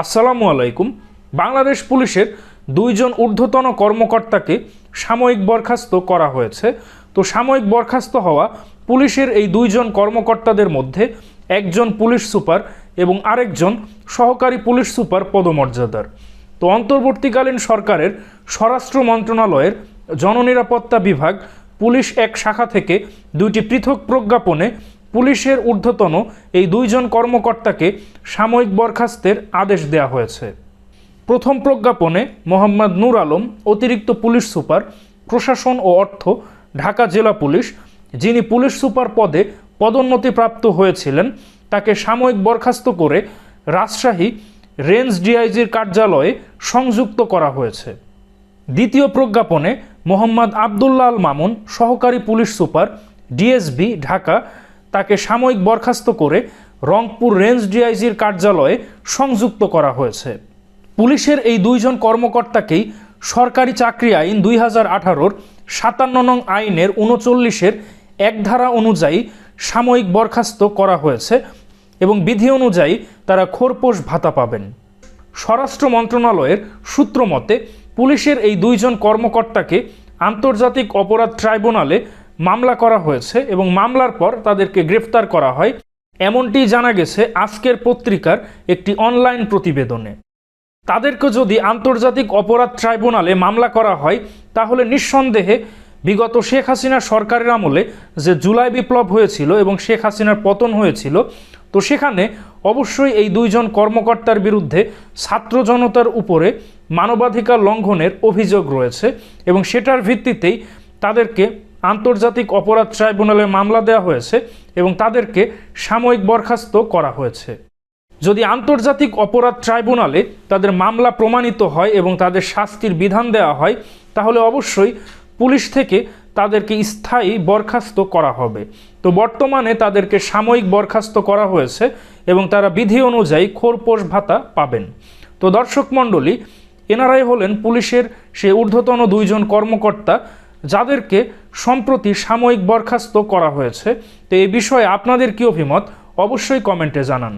আসসালামু আলাইকুম। বাংলাদেশ পুলিশের দুইজন ঊর্ধ্বতন কর্মকর্তাকে সাময়িক বরখাস্ত করা হয়েছে। তো সাময়িক বরখাস্ত হওয়া পুলিশের এই দুইজন কর্মকর্তাদের মধ্যে একজন পুলিশ সুপার এবং আরেকজন সহকারী পুলিশ সুপার পদমর্যাদার। তো অন্তর্বর্তীকালীন সরকারের স্বরাষ্ট্র মন্ত্রণালয়ের জননিরাপত্তা বিভাগ পুলিশ এক শাখা থেকে দুইটি পৃথক প্রজ্ঞাপনে পুলিশের ঊর্ধ্বতন এই দুইজন কর্মকর্তাকে সাময়িক বরখাস্তের আদেশ দেওয়া হয়েছে। প্রথম প্রজ্ঞাপনে মোহাম্মদ নূর আলম, অতিরিক্ত পুলিশ সুপার, প্রশাসন ও অর্থ, ঢাকা জেলা পুলিশ, যিনি পুলিশ সুপার পদে পদোন্নতিপ্রাপ্ত হয়েছিলেন, তাকে সাময়িক বরখাস্ত করে রাজশাহী রেঞ্জ ডিআইজির কার্যালয়ে সংযুক্ত করা হয়েছে। দ্বিতীয় প্রজ্ঞাপনে মোহাম্মদ আবদুল্লাহ আল মামুন, সহকারী পুলিশ সুপার, ডিএসবি, ঢাকা তাকে সাময়িক বরখাস্ত করে রংপুর রেঞ্জ ডিআইজির কার্যালয়ে সংযুক্ত করা হয়েছে। পুলিশের এই দুইজন কর্মকর্তাকেই সরকারি চাকরি আইন দুই হাজার আঠারোর সাতান্ন নং আইনের উনচল্লিশের এক ধারা অনুযায়ী সাময়িক বরখাস্ত করা হয়েছে এবং বিধি অনুযায়ী তারা খোরপোশ ভাতা পাবেন। স্বরাষ্ট্র মন্ত্রণালয়ের সূত্র মতে, পুলিশের এই দুইজন কর্মকর্তাকে আন্তর্জাতিক অপরাধ ট্রাইব্যুনালে মামলা করা হয়েছে এবং মামলার পর তাদেরকে গ্রেফতার করা হয়। এমনটি জানা গেছে আজকের পত্রিকার একটি অনলাইন প্রতিবেদনে। তাদেরকে যদি আন্তর্জাতিক অপরাধ ট্রাইব্যুনালে মামলা করা হয়, তাহলে নিঃসন্দেহে বিগত শেখ হাসিনা সরকারের আমলে যে জুলাই বিপ্লব হয়েছিল এবং শেখ হাসিনার পতন হয়েছিল, তো সেখানে অবশ্যই এই দুইজন কর্মকর্তার বিরুদ্ধে ছাত্র জনতার উপরে মানবাধিকার লঙ্ঘনের অভিযোগ রয়েছে এবং সেটার ভিত্তিতেই তাদেরকে আন্তর্জাতিক অপরাধ ট্রাইব্যুনালে মামলা দেওয়া হয়েছে এবং তাদেরকে সাময়িক বরখাস্ত করা হয়েছে। যদি আন্তর্জাতিক অপরাধ ট্রাইব্যুনালে তাদের মামলা প্রমাণিত হয় এবং তাদের শাস্তির বিধান দেওয়া হয়, তাহলে অবশ্যই পুলিশ থেকে তাদেরকে স্থায়ী বরখাস্ত করা হবে। তো বর্তমানে তাদেরকে সাময়িক বরখাস্ত করা হয়েছে এবং তারা বিধি অনুযায়ী খোরপোশ ভাতা পাবেন। তো দর্শক মণ্ডলী এনারাই হলেন পুলিশের সে ঊর্ধ্বতন দুইজন কর্মকর্তা, যাদেরকে সম্প্রতি সাময়িক বরখাস্ত করা হয়েছে। তো এ বিষয়ে আপনাদের কী অভিমত? অবশ্যই কমেন্টে জানান।